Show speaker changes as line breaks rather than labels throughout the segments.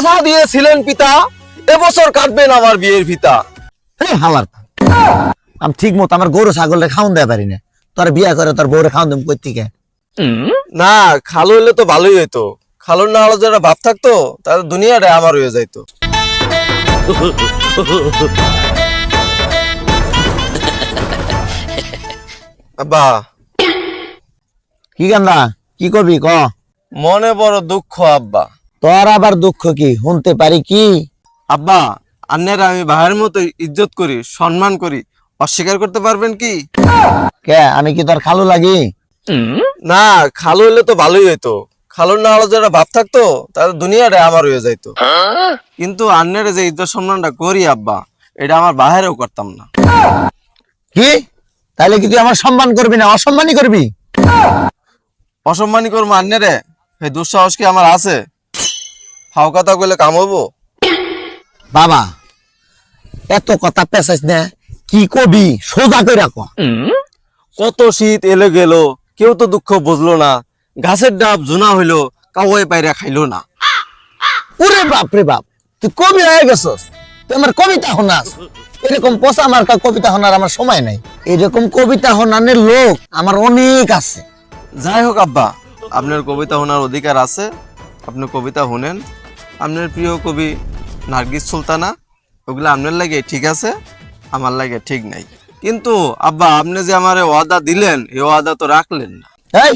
কথা দিয়েছিলেন পিতা এবছর কাটবেন আমার বিয়ের
হ্যাঁ হালার আমি ঠিক মতো আমার গরু ছাগলরে খাওন দেয় পারি না। তোর বিয়া করে তোর বউরে খাওন দেব কই
না খালো হলে তো ভালোই হইতো। খালোর না হলে যারা ভাব থাকতো তাহলে দুনিয়াটা আমার হয়ে যাইতো। আব্বা।
কি গান্দা? কি করবি ক?
মনে বড় দুঃখ আব্বা।
তোর আবার দুঃখ কি? শুনতে পারি কি?
আব্বা আন্নের আমি ভাইয়ের মতো ইজ্জত করি সম্মান করি অস্বীকার করতে পারবেন কি?
কে আমি কি তোর খালু লাগি?
না খালু হলে তো ভালোই হইতো। খালোর না হলে যারা ভাব থাকতো তাহলে দুনিয়াটা আমার হয়ে যাইতো। কিন্তু আন্নের যে ইজ্জত সম্মানটা করি আব্বা এটা আমার বাহিরেও করতাম না।
কি? তাহলে কি তুই আমার সম্মান করবি না অসম্মানই করবি?
অসম্মানই করব আন্নেরে? এই দুঃসাহস কি আমার আছে? ফাও কথা কইলে কাম হইবো?
বাবা এত কথা পেঁচাইস না কি কবি? সোজা করে ক।
কত শীত এলে গেল কেউ তো দুঃখ বুঝলো না গাছের ডাব জুনা হইল কাউয়ে পায়রা খাইলো না।
ওরে বাপ রে বাপ তুই কবি হয়ে গেছস তুই আমার কবিতা শোনাস। এরকম পচা মার্কা কবিতা শোনার আমার সময় নাই। এরকম কবিতা শোনানোর লোক আমার অনেক আছে।
যাই হোক আব্বা আপনার কবিতা শোনার অধিকার আছে আপনি কবিতা শুনেন। আপনার প্রিয় কবি নার্গিস সুলতানা ওগুলো আপনার লাগে ঠিক আছে আমার লাগে ঠিক নাই। কিন্তু আব্বা আপনি যে আমার ওয়াদা দিলেন এই ওয়াদা তো রাখলেন না।
এই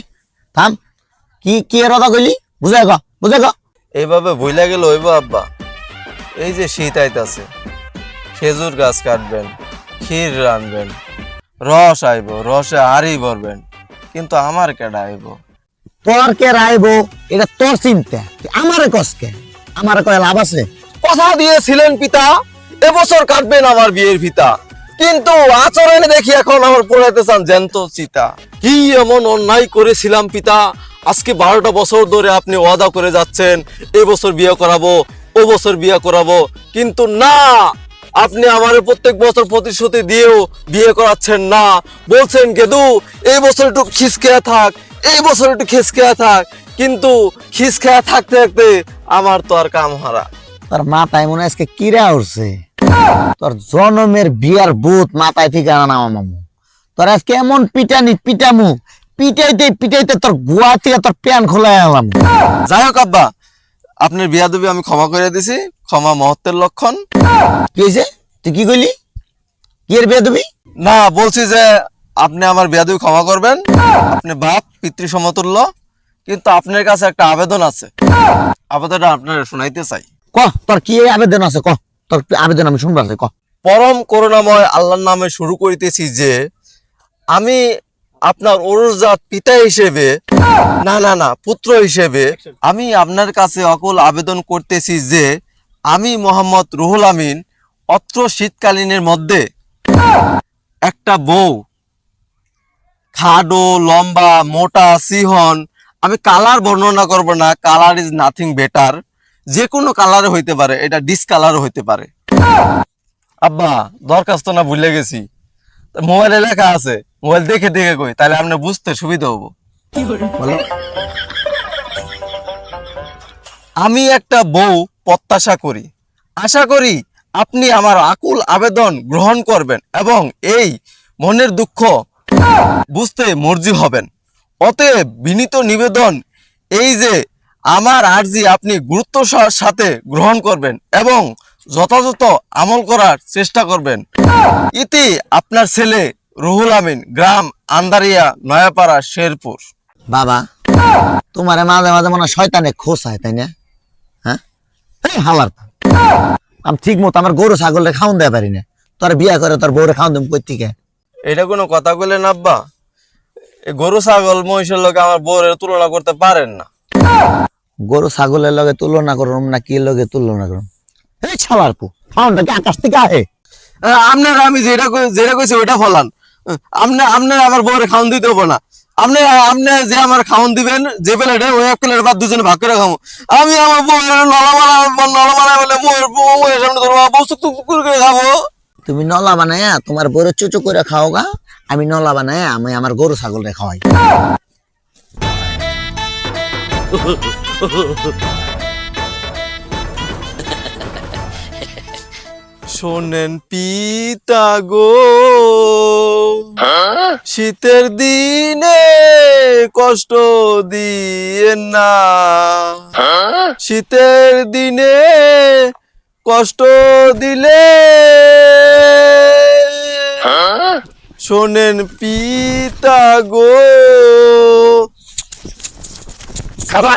থাম। কি কি এর কথা কইলি? বুঝাই ক বুঝাই ক
এইভাবে ভুলে গেল হইব আব্বা। এই যে শীত আইতাছে খেজুর গাছ কাটবেন ক্ষীর রানবেন রস আইব রসে হাড়ি ভরবেন কিন্তু আমার কেডা আইব?
তোর কে রাইবো? এটা তোর চিন্তা। আমারে কসকে আমারে কয় লাভ আছে?
কথা দিয়েছিলেন পিতা, এবছর কাটবেন আমার বিয়ের ফিতা। কিন্তু আচরণে দেখি এখন আমার পড়াইতে চান জ্যান্ত চিতা। কি এমন অন্যায় করেছিলাম পিতা? আজকে বারোটা বছর ধরে আপনি ওয়াদা করে যাচ্ছেন, এবছর বিয়ে করাবো ও বছর বিয়ে করাবো। কিন্তু না, আপনি আমার প্রত্যেক বছর প্রতিশ্রুতি দিয়েও বিয়ে করাচ্ছেন না। বলছেন, গেদু এই বছর একটু খিসকেয়া থাক এই বছর একটু খিসকেয়া থাক। কিন্তু খিসকেয়া থাকতে থাকতে আমার তো আর কাম হারা।
তোর মাথায় মনে আজকে কিরা উঠছে তোর জনমের বিয়ার ভূত মাথায় থেকে আনা মামু। তোর আজকে এমন পিটানি পিটামু পিটাইতে পিটাইতে তোর গুয়া থেকে তোর প্যান খোলাই আলাম
যাই হোক আব্বা আপনার বিয়া দেবী আমি ক্ষমা করে দিছি ক্ষমা মহত্বের লক্ষণ।
কি হয়েছে? তুই কি কইলি? কি এর বিয়ে দিবি
না বলছি যে আপনি আমার বিয়া দেবী ক্ষমা করবেন। আপনি বাপ পিতৃ সমতুল্য। কিন্তু আপনার কাছে একটা আবেদন আছে। আবেদনটা আপনার শোনাইতে চাই।
ক তোর কি আবেদন আছে? ক তোর আবেদন আমি শুনব আছে ক।
পরম করুণাময় আল্লাহর নামে শুরু করিতেছি যে আমি আপনার অরুজাত পিতা হিসেবে না না না পুত্র হিসেবে আমি আপনার কাছে অকল আবেদন করতেছি যে আমি মোহাম্মদ রুহুল আমিন অত্র শীতকালীনের মধ্যে একটা বউ খাডো লম্বা মোটা সিহন আমি কালার বর্ণনা করব না কালার ইজ নাথিং বেটার যে কোনো কালারে হইতে পারে, এটা ডিসকালারও হইতে পারে। আব্বা, দরখাস্ত না ভুলে গেছি। মোবাইলে লেখা আছে, মোবাইল দেখে দেখে কই, তাহলে আপনি বুঝতে সুবিধা হব। আমি একটা বউ প্রত্যাশা করি। আশা করি আপনি আমার আকুল আবেদন গ্রহণ করবেন এবং এই মনের দুঃখ বুঝতে মর্জি হবেন। অতএব বিনীত নিবেদন এই যে আমার আর্জি আপনি গুরুত্ব সাথে গ্রহণ করবেন এবং যথাযথ আমল করার চেষ্টা করবেন। ইতি আপনার ছেলে রুহুল আমিন গ্রাম আন্দারিয়া নয়াপাড়া শেরপুর।
বাবা তোমার মাঝে মাঝে মনে হয় শয়তানে খোসায় তাই না? হ্যাঁ? হালার আমি ঠিক মতো আমার গরু ছাগলরে খাওন দেয় পারি না। তোর বিয়া করে তোর বউরে খাওন দেব কই থেকে?
এটা কোনো কথা বললেন আব্বা? গরু ছাগল মহিষের লোক আমার বউরের তুলনা করতে পারেন না।
গরু ছাগলের লগে তুলনা করুন না কি লগে তুলনা করুন এই ছালার পু ফাউনটা কি আকাশ থেকে আহে?
আপনার আমি যেটা যেটা কইছি ওইটা ফলান। আপনি আপনি আমার বউরে খাওন দিতে হব না। আপনি আপনি যে আমার খাওন দিবেন যে প্লেটে ওই এক প্লেট বাদ দুজনে ভাগ করে খাব আমি আমার বউয়ের নলা মারা নলা মারা বলে বউয়ের বউয়ের সামনে ধরবো বউ করে খাব।
তুমি নলা বানায়া তোমার বড় চুচু করে খাও গা। আমি নলা বানায়া আমি আমার গরু ছাগল রে খাওয়াই।
শোনেন পিতা গো, শীতের দিনে কষ্ট দিয়ে না। শীতের দিনে কষ্ট দিলে শোনেন পিতা গো।
খাবা